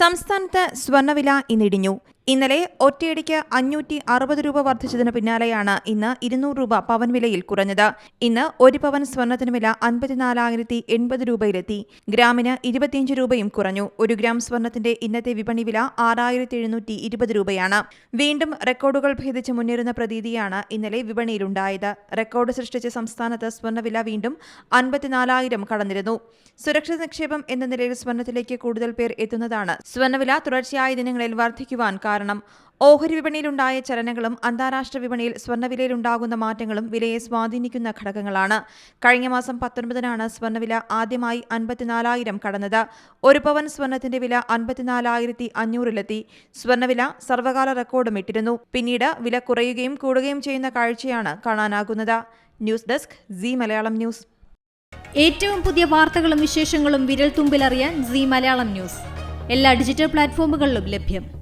സംസ്ഥാനത്ത് സ്വർണവില ഇന്നിടിഞ്ഞു. ഇന്നലെ ഒറ്റയടിക്ക് അഞ്ഞൂറ്റി അറുപത് രൂപ വർദ്ധിച്ചതിന് പിന്നാലെയാണ് ഇന്ന് ഇരുന്നൂറ് രൂപ പവൻ വിലയിൽ കുറഞ്ഞത്. ഇന്ന് ഒരു പവൻ സ്വർണത്തിന് വില അൻപത്തിനാലായിരത്തി എൺപത് രൂപയിലെത്തി. ഗ്രാമിന് ഇരുപത്തിയഞ്ച് രൂപയും കുറഞ്ഞു. ഒരു ഗ്രാം സ്വർണത്തിന്റെ ഇന്നത്തെ വിപണി വില ആറായിരത്തി എഴുന്നൂറ്റി ഇരുപത് രൂപയാണ്. വീണ്ടും റെക്കോർഡുകൾ ഭേദിച്ച് മുന്നേറുന്ന പ്രതീതിയാണ് ഇന്നലെ വിപണിയിലുണ്ടായത്. റെക്കോർഡ് സൃഷ്ടിച്ച സംസ്ഥാനത്ത് സ്വർണവില വീണ്ടും അൻപത്തിനാലായിരം കടന്നിരുന്നു. സുരക്ഷിത നിക്ഷേപം എന്ന നിലയിൽ സ്വർണത്തിലേക്ക് കൂടുതൽ പേർ എത്തുന്നതാണ്. സ്വർണവില തുടർച്ചയായ ദിനങ്ങളിൽ വർദ്ധിക്കുവാൻ കാരണം ഓഹരി വിപണിയിലുണ്ടായ ചലനങ്ങളും അന്താരാഷ്ട്ര വിപണിയിൽ സ്വർണവിലയിലുണ്ടാകുന്ന മാറ്റങ്ങളും വിലയെ സ്വാധീനിക്കുന്ന ഘടകങ്ങളാണ്. കഴിഞ്ഞ മാസം പത്തൊൻപതിനാണ് സ്വർണവില ആദ്യമായി അൻപത്തിനാലായിരം കടന്നത്. ഒരു പവൻ സ്വർണത്തിന്റെ വില അൻപത്തിനാലായിരത്തി അഞ്ഞൂറിലെത്തി സ്വർണവില സർവകാല റെക്കോർഡും ഇട്ടിരുന്നു. പിന്നീട് വില കുറയുകയും കൂടുകയും ചെയ്യുന്ന കാഴ്ചയാണ് കാണാനാകുന്നത്. News desk C Malayalam news. ഏറ്റവും പുതിയ വാർത്തകളും വിശേഷങ്ങളും വിരൽ തുമ്പിലറിയാൻ സി മലയാളം ന്യൂസ്. എല്ലാ ഡിജിറ്റൽ പ്ലാറ്റ്ഫോമുകളിലും ലഭ്യം.